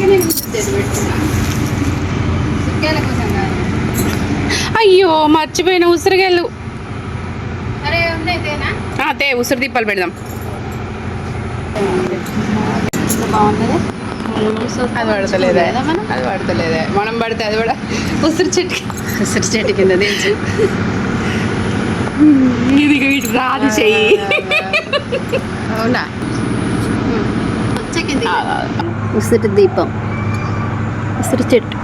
అందుకే నేను చేసి పెట్టుకున్నా సుక్కేల కోసం కాదు. అయ్యో మర్చిపోయిన ఉసిరిగాయలు అరే ఉండేదేనా అదే ఉసిరి దీపాలు పెడదాం. అది పడతలేదే. అది పడతలేదే. మనం పడితే అది కూడా ఉసిరి చెట్టు ఉసిరి చెట్టు కింద తెలుసు ఇది ఇటు రాదు చెయ్యి. అవునా? ఉసిరి దీపం. ఉసిరి చెట్టు.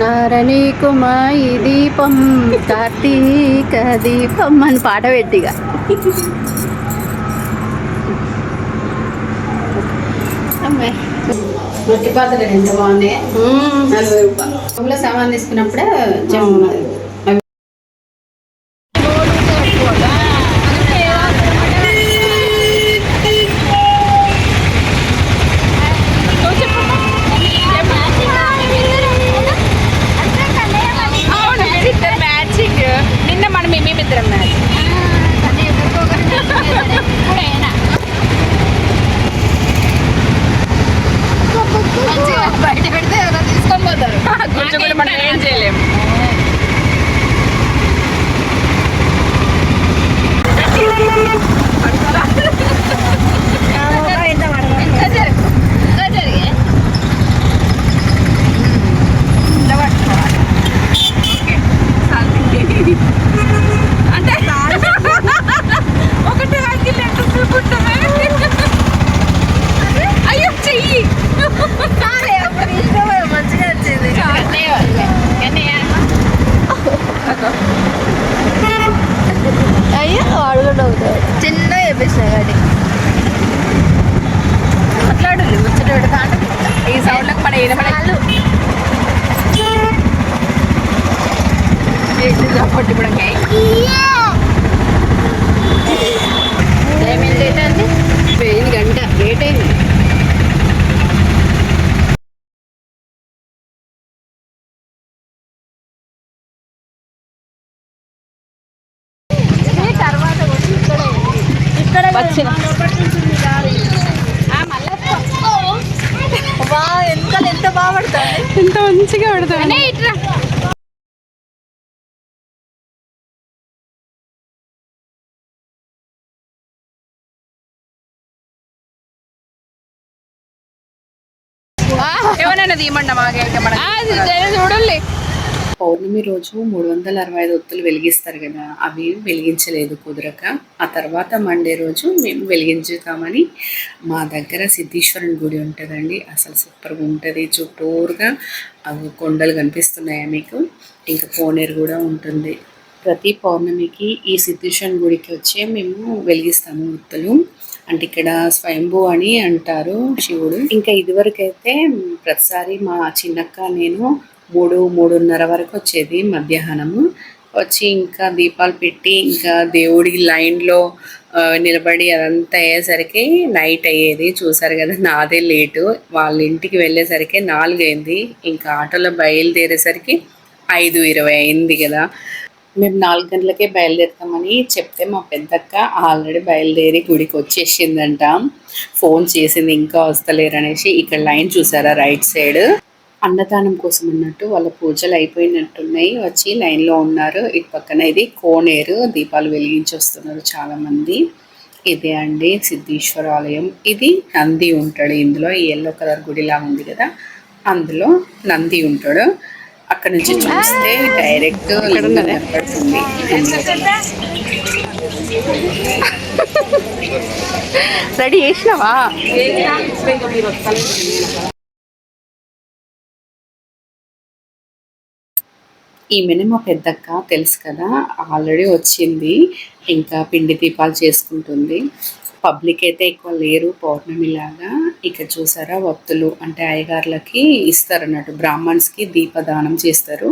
నారణి కుమాయి దీపం కార్తీక దీపం అని పాట పెట్టిగా అమ్మే. రొట్టి పాత్రలు ఎంత బాగున్నాయి? నలభై రూపాయలు. సామాన్ తీసుకున్నప్పుడే చెమ్మున్నది మనం మేమిద్దరం మ్యాచ్ బయట పెడితే ఎవరో తీసుకొని పోతారు కొంచెం కూడా మనం ఏం చేయలేము ఇంకా జరుగు ఇంకా జరిగే అంటే ఒకటి ఆకిల్ ఎంత చూపుంటామే అయ్యో చెయ్యి మంచిగా వచ్చింది అయ్యో వాడు కూడా అవుతాడు చిన్న చెప్పేసిన కానీ మాట్లాడు ముచ్చట పెడతా అంటే ఈ సౌండ్లకు మన వినపడే పొట్టి కూడా ఏమేమి లేట్ అండి వెయ్యి గంట లేట్ అయింది తర్వాత ఇక్కడ వచ్చిన వా ఎంత బాగా బాగుపడుతుంది ఎంత మంచిగా పడుతుంది ఇట్లా ఏమన్నా తీయమండి మనం చూడండి పౌర్ణమి రోజు మూడు వందల అరవై ఐదు ఒత్తులు వెలిగిస్తారు కదా అవి వెలిగించలేదు కుదరక. ఆ తర్వాత మండే రోజు మేము వెలిగించుతామని మా దగ్గర సిద్ధేశ్వరుని గుడి ఉంటుందండి. అసలు సూపర్గా ఉంటుంది. చుట్టూరుగా అవి కొండలు కనిపిస్తున్నాయా మీకు? ఇంకా కోనేరు కూడా ఉంటుంది. ప్రతి పౌర్ణమికి ఈ సిద్ధేశ్వరుని గుడికి వచ్చే మేము వెలిగిస్తాము ఒత్తులు. అంటే ఇక్కడ స్వయంభూ అని అంటారు శివుడు. ఇంకా ఇదివరకైతే ప్రతిసారి మా చిన్నక్క నేను మూడు మూడున్నర వరకు వచ్చేది మధ్యాహ్నము. వచ్చి ఇంకా దీపాలు పెట్టి ఇంకా దేవుడి లైన్లో నిలబడి అదంతా అయ్యేసరికి నైట్ అయ్యేది. చూసారు కదా నాదే లేటు. వాళ్ళ ఇంటికి వెళ్ళేసరికి నాలుగైంది. ఇంకా ఆటోలో బయలుదేరేసరికి ఐదు ఇరవై అయింది కదా. మేము నాలుగు గంటలకే బయలుదేరుతామని చెప్తే మా పెద్దక్క ఆల్రెడీ బయలుదేరి గుడికి వచ్చేసిందంట. ఫోన్ చేసింది ఇంకా వస్తలేరు అనేసి ఇక్కడ లైన్ చూసారా రైట్ సైడ్? అన్నదానం కోసం అన్నట్టు వాళ్ళ పూజలు అయిపోయినట్టున్నాయి. వచ్చి లైన్లో ఉన్నారు. ఇటు పక్కన ఇది కోనేరు. దీపాలు వెలిగించి వస్తున్నారు చాలా మంది ఇదే అండి సిద్ధేశ్వర ఆలయం. ఇది నంది ఉంటాడు ఇందులో. ఈ ఎల్లో కలర్ గుడిలా ఉంది కదా. అందులో నంది ఉంటాడు. అక్కడ నుంచి చూస్తే డైరెక్ట్ కనపడుతుంది. రెడీ చేసినావా? ఈమెనే మా పెద్దక్క తెలుసు కదా ఆల్రెడీ వచ్చింది ఇంకా పిండి దీపాలు చేసుకుంటుంది. పబ్లిక్ అయితే ఎక్కువ లేరు పౌర్ణమి లాగా. ఇక్కడ చూసారా భక్తులు అంటే అయ్యగార్లకి ఇస్తారు అన్నట్టు బ్రాహ్మణ్స్కి దీపదానం చేస్తారు.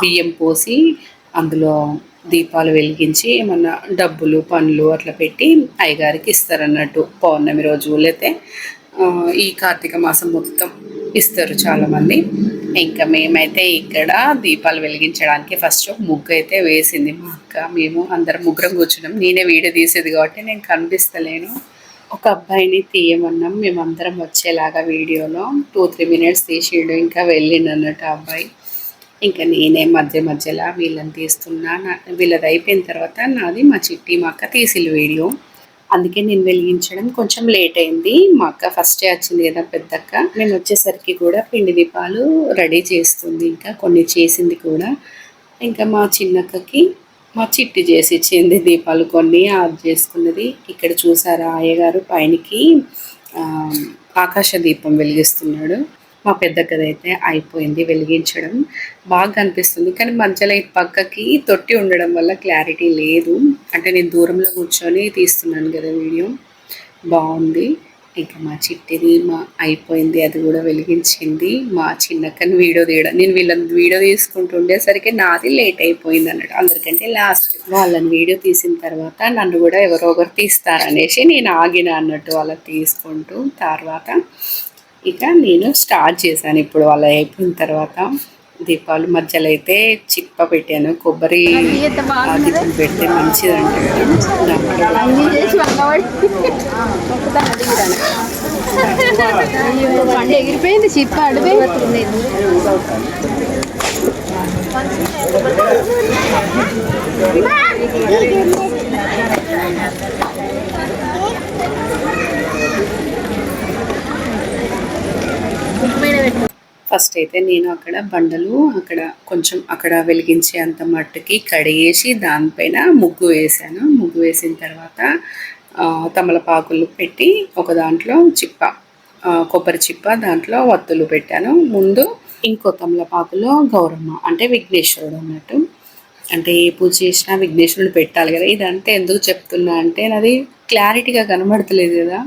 బియ్యం పోసి అందులో దీపాలు వెలిగించి ఏమన్నా డబ్బులు పనులు అట్లా పెట్టి అయ్యగారికి ఇస్తారు అన్నట్టు పౌర్ణమి రోజు లేతే ఈ కార్తీక మాసం మొత్తం ఇస్తారు చాలామంది. ఇంకా మేమైతే ఇక్కడ దీపాలు వెలిగించడానికి ఫస్ట్ ముగ్గు అయితే వేసింది. మా అక్క మేము అందరం ముగ్గురం కూర్చున్నాం. నేనే వీడియో తీసేది కాబట్టి నేను కనిపిస్తలేను. ఒక అబ్బాయిని తీయమన్నాం. మేమందరం వచ్చేలాగా వీడియోలో టూ త్రీ మినిట్స్ తీసిండు. ఇంకా వెళ్ళిండు అన్నట్టు ఆ అబ్బాయి. ఇంకా నేనే మధ్య మధ్యలో వీళ్ళని తీస్తున్నా. వీళ్ళది అయిపోయిన తర్వాత నాది మా చిట్టి మా అక్క తీసిల్లు వీడియో. అందుకే నేను వెలిగించడం కొంచెం లేట్ అయింది. మా అక్క ఫస్టే వచ్చింది కదా పెద్దక్క. నేను వచ్చేసరికి కూడా పిండి దీపాలు రెడీ చేస్తుంది. ఇంకా కొన్ని చేసింది కూడా. ఇంకా మా చిన్నక్కకి మా చిట్టి చేసి ఇచ్చింది దీపాలు కొన్ని. ఆఫ్ చేసుకున్నది. ఇక్కడ చూసారా అయ్యగారు పైనకి ఆకాశ దీపం వెలిగిస్తున్నాడు. మా పెద్ద అయితే అయిపోయింది వెలిగించడం. బాగా కనిపిస్తుంది. కానీ మధ్యలో ఈ పక్కకి తొట్టి ఉండడం వల్ల క్లారిటీ లేదు. అంటే నేను దూరంలో కూర్చొని తీస్తున్నాను కదా వీడియో. బాగుంది. ఇంకా మా చిట్టిది మా అయిపోయింది. అది కూడా వెలిగించింది. మా చిన్నక్కని వీడియో తీయడం. నేను వీళ్ళని వీడియో తీసుకుంటుండేసరికి నాది లేట్ అయిపోయింది అన్నట్టు. అందరికంటే లాస్ట్ వాళ్ళని వీడియో తీసిన తర్వాత నన్ను కూడా ఎవరో ఒకరు తీస్తారనేసి నేను ఆగిన అన్నట్టు వాళ్ళకి తీసుకుంటూ తర్వాత ఇక నేను స్టార్ట్ చేశాను ఇప్పుడు వాళ్ళ అయిపోయిన తర్వాత దీపాలు మధ్యలో అయితే చిప్ప పెట్టాను కొబ్బరి దీపం పెడితే మంచిది అంటే అన్ని చేసి వంగవాడి పండు ఎగిరిపోయింది చిప్ప అడిపోయింది ఫస్ట్ అయితే నేను అక్కడ బండలు అక్కడ కొంచెం అక్కడ వెలిగించే అంత మట్టుకి కడిగేసి దానిపైన ముగ్గు వేసాను ముగ్గు వేసిన తర్వాత తమలపాకులు పెట్టి ఒక దాంట్లో చిప్ప కొబ్బరి చిప్ప దాంట్లో వత్తులు పెట్టాను. ముందు ఇంకో తమలపాకులో గౌరమ్మ అంటే విఘ్నేశ్వరుడు అన్నట్టు. అంటే ఏ పూజ చేసినా విఘ్నేశ్వరుడు పెట్టాలి కదా. ఇదంతా ఎందుకు చెప్తున్నా అంటే నాది క్లారిటీగా కనబడతలేదు కదా.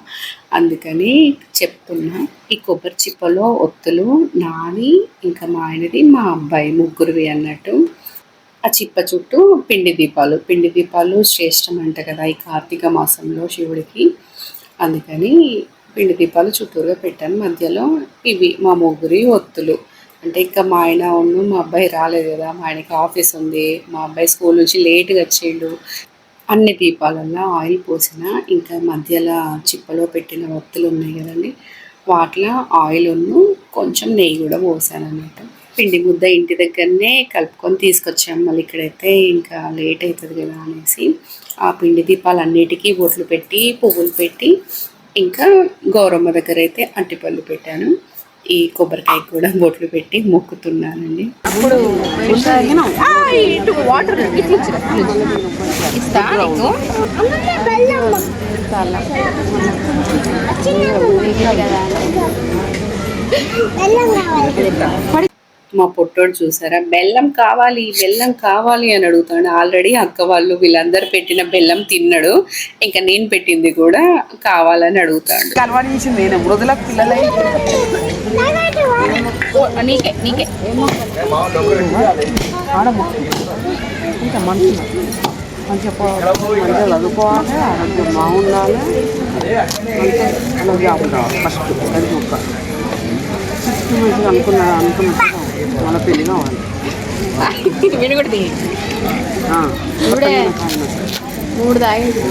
అందుకని చెప్తున్నా ఈ కొబ్బరి చిప్పలో ఒత్తులు నాది ఇంకా మా ఆయనది మా అబ్బాయి ముగ్గురువి అన్నట్టు. ఆ చిప్ప చుట్టూ పిండి దీపాలు పిండి దీపాలు శ్రేష్టం అంట కదా ఈ కార్తీక మాసంలో శివుడికి. అందుకని పిండి దీపాలు చుట్టూరుగా పెట్టాను. మధ్యలో ఇవి మా ముగ్గురి ఒత్తులు. అంటే ఇంకా మా ఆయన ఉన్ను మా అబ్బాయి రాలేదు కదా. మా ఆయనకి ఆఫీస్ ఉంది. మా అబ్బాయి స్కూల్ నుంచి లేట్గా వచ్చిండు అన్ని దీపాలల్లో ఆయిల్ పోసిన ఇంకా మధ్యలో చిప్పలో పెట్టిన వత్తులు ఉన్నాయి కదండి వాటిలో ఆయిల్ ఉన్ను కొంచెం నెయ్యి కూడా పోసాను పిండి ముద్ద ఇంటి దగ్గరనే కలుపుకొని తీసుకొచ్చాము మళ్ళీ ఇక్కడైతే ఇంకా లేట్ అవుతుంది కదా అనేసి ఆ పిండి దీపాలు అన్నిటికీ బొట్లు పెట్టి పువ్వులు పెట్టి ఇంకా గౌరమ్మ దగ్గర అయితే అరటిపళ్ళు పెట్టాను. ఈ కొబ్బరికాయ కూడా బొట్లు పెట్టి మొక్కుతున్నానండి. అప్పుడు వాటర్ ఇస్తా నీకు. మా పొట్టోడు చూసారా? బెల్లం కావాలి బెల్లం కావాలి అని అడుగుతాడు. ఆల్రెడీ అక్క వాళ్ళు వీళ్ళందరూ పెట్టిన బెల్లం తిన్నాడు. ఇంకా నేను పెట్టింది కూడా కావాలని అడుగుతాడు. కలవరించింది నేను. మృదుల పిల్లలై. నీకే నీకే. ఆడమ్మ. ఇంకా మంచి మంచిగా మంచిగా చదువుకోవాలి ఆరోగ్యం బాగుండాలి మంచిగా ఫస్ట్ సిక్స్టీ మొక్క అనుకున్నా అనుకున్నట్టు మన పెళ్ళి కావాలి వీడు కూడా ఇప్పుడే మూడు తాగింది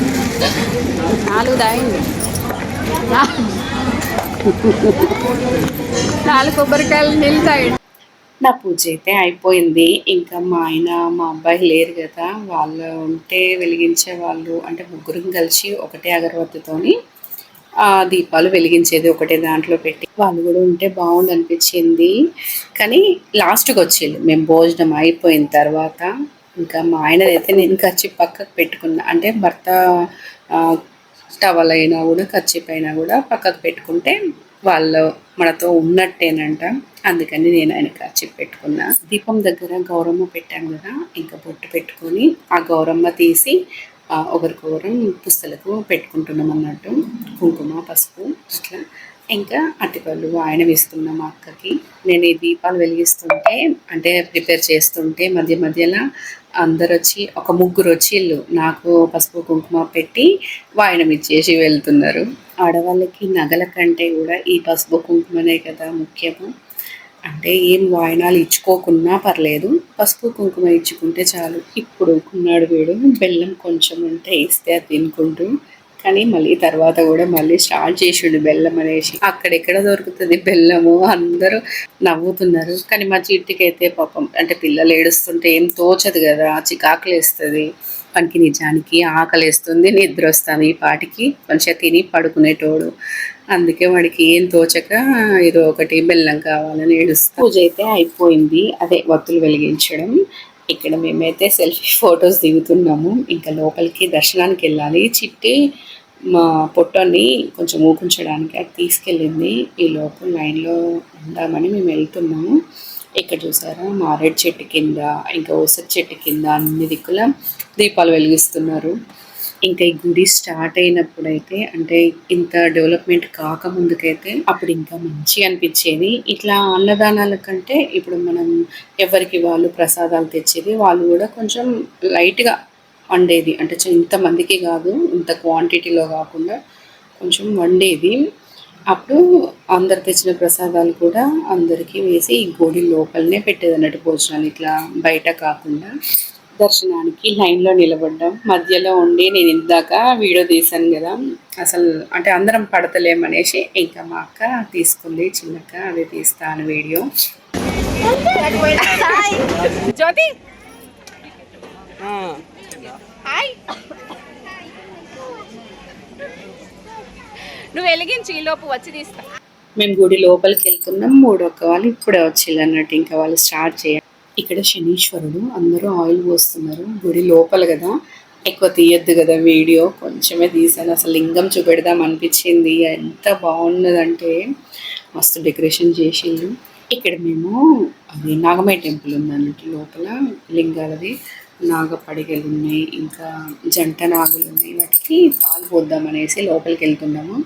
నాలుగు తాగింది నాలుగు కొబ్బరికాయలు నీళ్ళు తాగింది నా పూజ అయితే అయిపోయింది. ఇంకా మా ఆయన మా అబ్బాయి లేరు కదా. వాళ్ళు ఉంటే వెలిగించే వాళ్ళు అంటే ముగ్గురం కలిసి ఒకటే అగరబత్తితోని ఆ దీపాలు వెలిగించేది ఒకటే దాంట్లో పెట్టి. వాళ్ళు కూడా ఉంటే బాగుంది అనిపించింది కానీ లాస్ట్కి వచ్చేళ్ళు మేము భోజనం అయిపోయిన తర్వాత ఇంకా మా ఆయనదైతే నేను ఖర్చు పక్కకు పెట్టుకున్నా. అంటే భర్త టవల్ అయినా కూడా ఖర్చు అయినా కూడా పక్కకు పెట్టుకుంటే వాళ్ళు మనతో ఉన్నట్టేనంట. అందుకని నేను ఆయన ఖర్చు పెట్టుకున్నా. దీపం దగ్గర గౌరమ్మ పెట్టాను కదా ఇంకా బొట్టు పెట్టుకొని ఆ గౌరమ్మ తీసి ఒకరికొకరు పుస్తలకు పెట్టుకుంటున్నాం అన్నట్టు కుంకుమ పసుపు ఇట్లా. ఇంకా అట్టిపళ్ళు వాయనం ఇస్తున్నాం మా అక్కకి. నేను ఈ దీపాలు వెలిగిస్తుంటే అంటే ప్రిపేర్ చేస్తుంటే మధ్య మధ్యలో అందరు వచ్చి ఒక ముగ్గురు వచ్చి ఇల్లు నాకు పసుపు కుంకుమ పెట్టి వాయనం ఇచ్చేసి వెళ్తున్నారు. ఆడవాళ్ళకి నగల కంటే కూడా ఈ పసుపు కుంకుమనే కదా ముఖ్యము. అంటే ఏం వాయనాలు ఇచ్చుకోకున్నా పర్లేదు. పసుపు కుంకుమ ఇచ్చుకుంటే చాలు. ఇప్పుడు కున్నాడు వీడు. బెల్లం కొంచెం ఉంటే ఇస్తే అది తినుకుంటూ. కానీ మళ్ళీ తర్వాత కూడా మళ్ళీ స్టార్ట్ చేసిండు బెల్లం అనేసి. అక్కడెక్కడ దొరుకుతుంది బెల్లము? అందరూ నవ్వుతున్నారు. కానీ మా చిట్టికి పాపం అంటే పిల్లలు ఏడుస్తుంటే ఏం తోచదు కదా. చికాకులు వేస్తుంది. వానికి నిజానికి ఆకలేస్తుంది నిద్ర వస్తుంది ఈ పాటికి. మంచిగా తిని పడుకునేటోడు. అందుకే వాడికి ఏం తోచక ఏదో ఒకటి బెల్లం కావాలని ఏడుస్తా. పూజ అయితే అయిపోయింది. అదే వత్తులు వెలిగించడం. ఇక్కడ మేమైతే సెల్ఫీ ఫొటోస్ దిగుతున్నాము. ఇంకా లోపలికి దర్శనానికి వెళ్ళాలి. చిట్టి మా పొట్టని కొంచెం ఊపించడానికి అది తీసుకెళ్ళింది. ఈ లోపల లైన్లో ఉందామని మేము వెళ్తున్నాము. ఇక్కడ చూసారా? మారేడు చెట్టు కింద ఇంకా ఓసరి చెట్టు కింద అన్ని దిక్కుల దీపాలు వెలిగిస్తున్నారు. ఇంకా ఈ గుడి స్టార్ట్ అయినప్పుడైతే అంటే ఇంత డెవలప్మెంట్ కాకముందుకైతే అప్పుడు ఇంకా మంచి అనిపించేది. ఇట్లా అన్నదానాల కంటే ఇప్పుడు మనం ఎవరికి వాళ్ళు ప్రసాదాలు తెచ్చేది వాళ్ళు కూడా కొంచెం లైట్గా వండేది. అంటే ఇంతమందికి కాదు ఇంత క్వాంటిటీలో కాకుండా కొంచెం వండేది. అప్పుడు అందరు తెచ్చిన ప్రసాదాలు కూడా అందరికీ వేసి ఈ గుడి లోపలనే పెట్టేది అన్నట్టు భోజనాలు ఇట్లా బయట కాకుండా. దర్శనానికి లైన్లో నిలబడ్డాం. మధ్యలో ఉండి నేను ఇందాక వీడియో తీశాను కదా అసలు అంటే అందరం పడతలేమనేసి ఇంకా మా అక్క తీసుకుంది చిన్నక్క అదే తీస్తాను వీడియో జ్యోతి! హాయ్. నువ్వు వెలిగించి ఈ లోపు వచ్చి తీస్తా. మేము గుడి లోపలికి వెళ్తున్నాం. మూడొక్క వాళ్ళు ఇప్పుడే వచ్చిళ్ళు అన్నట్టు ఇంకా వాళ్ళు స్టార్ట్ చేయాలి ఇక్కడ శనీశ్వరుడు అందరూ ఆయిల్ పోస్తున్నారు. గుడి లోపల కదా. ఎక్కువ తీయద్దు కదా వీడియో. కొంచెమే తీసాను. అసలు లింగం చూపెడదాం అనిపించింది. ఎంత బాగున్నదంటే మస్తు డెకరేషన్ చేసిండు. ఇక్కడ మేము అది నాగమయ్య టెంపుల్ ఉంది అన్నట్టు లోపల లింగాలది. నాగపడిగలు ఉన్నాయి. ఇంకా జంట నాగులు ఉన్నాయి. వాటికి పాలు పోద్దాం అనేసి లోపలికి వెళ్తున్నాము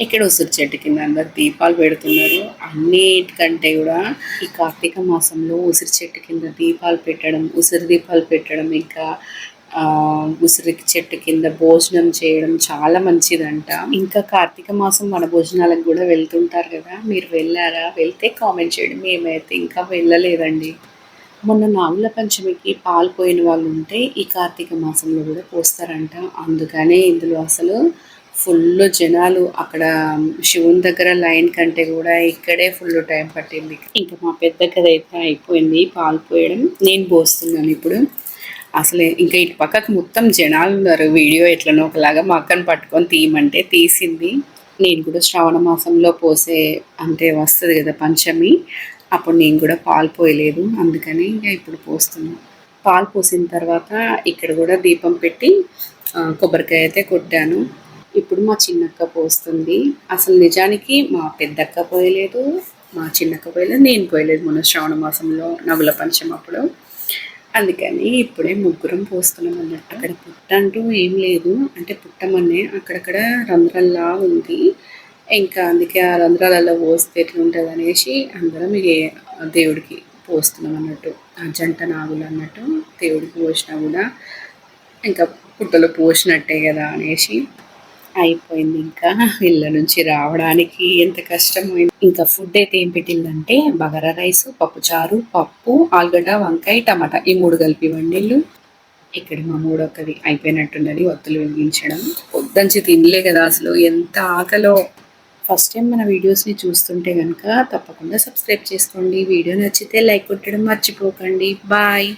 ఇక్కడ ఉసిరి చెట్టు కింద? అందరు దీపాలు పెడుతున్నారు. అన్నిటికంటే కూడా ఈ కార్తీక మాసంలో ఉసిరి చెట్టు కింద దీపాలు పెట్టడం ఉసిరి దీపాలు పెట్టడం ఇంకా ఉసిరి చెట్టు కింద భోజనం చేయడం చాలా మంచిదంట. ఇంకా కార్తీక మాసం మన భోజనాలకు కూడా వెళ్తుంటారు కదా? మీరు వెళ్ళారా? వెళ్తే కామెంట్ చేయండి. మేమైతే ఇంకా వెళ్ళలేదండి. మొన్న నాగుల పంచమికి పాలు పోయిన వాళ్ళు ఉంటే ఈ కార్తీక మాసంలో కూడా పోస్తారంట. అందుకనే ఇందులో అసలు ఫుల్ జనాలు అక్కడ శివుని దగ్గర లైన్ కంటే కూడా ఇక్కడే ఫుల్ టైం పట్టింది. ఇంకా మా పెద్ద కథ అయితే అయిపోయింది పాలు పోయడం. నేను పోస్తున్నాను ఇప్పుడు. అసలే ఇంకా ఇటు పక్కకు మొత్తం జనాలు ఉన్నారు. వీడియో ఎట్లనో ఒకలాగా మా అక్కను పట్టుకొని తీయమంటే తీసింది. నేను కూడా శ్రావణ మాసంలో పోసే అంటే వస్తుంది కదా పంచమి. అప్పుడు నేను కూడా పాలు పోయలేదు. అందుకని ఇంకా ఇప్పుడు పోస్తున్నాను. పాలు పోసిన తర్వాత ఇక్కడ కూడా దీపం పెట్టి కొబ్బరికాయ అయితే కొట్టాను. ఇప్పుడు మా చిన్నక్క పోస్తుంది. అసలు నిజానికి మా పెద్దక్క పోయలేదు మా చిన్నక్క పోయలేదు నేను పోయలేదు మొన్న శ్రావణ మాసంలో నగుల పంచం అప్పుడు. అందుకని ఇప్పుడే ముగ్గురం పోస్తున్నాం అన్నట్టు. అక్కడ పుట్ట అంటూ ఏం లేదు. అంటే పుట్టమనే అక్కడక్కడ రంధ్రల్లా ఉంది. ఇంకా అందుకే ఆ రంధ్రాలలో పోస్తే ఎట్లుంటుంది అనేసి అందరం ఇక దేవుడికి పోస్తున్నాం అన్నట్టు. ఆ జంట నాగులు అన్నట్టు దేవుడికి పోసినా కూడా ఇంకా పుట్టలో పోసినట్టే కదా అనేసి అయిపోయింది ఇంకా. ఇళ్ళ నుంచి రావడానికి ఎంత కష్టమైంది. ఇంకా ఫుడ్ అయితే ఏం పెట్టిందంటే బగారా రైస్ పప్పుచారు పప్పు ఆలుగడ్డ వంకాయ టమాటా. ఈ మూడు కలిపి వండిళ్ళు ఇక్కడ మా మూడొక్కది అయిపోయినట్టున్నది ఒత్తులు వెలిగించడం. పొద్దుంచి తినలే కదా అసలు. ఎంత ఆకలో. ఫస్ట్ టైం మన వీడియోస్ని చూస్తుంటే కనుక తప్పకుండా సబ్స్క్రైబ్ చేసుకోండి. వీడియో నచ్చితే లైక్ కొట్టడం మర్చిపోకండి. బాయ్.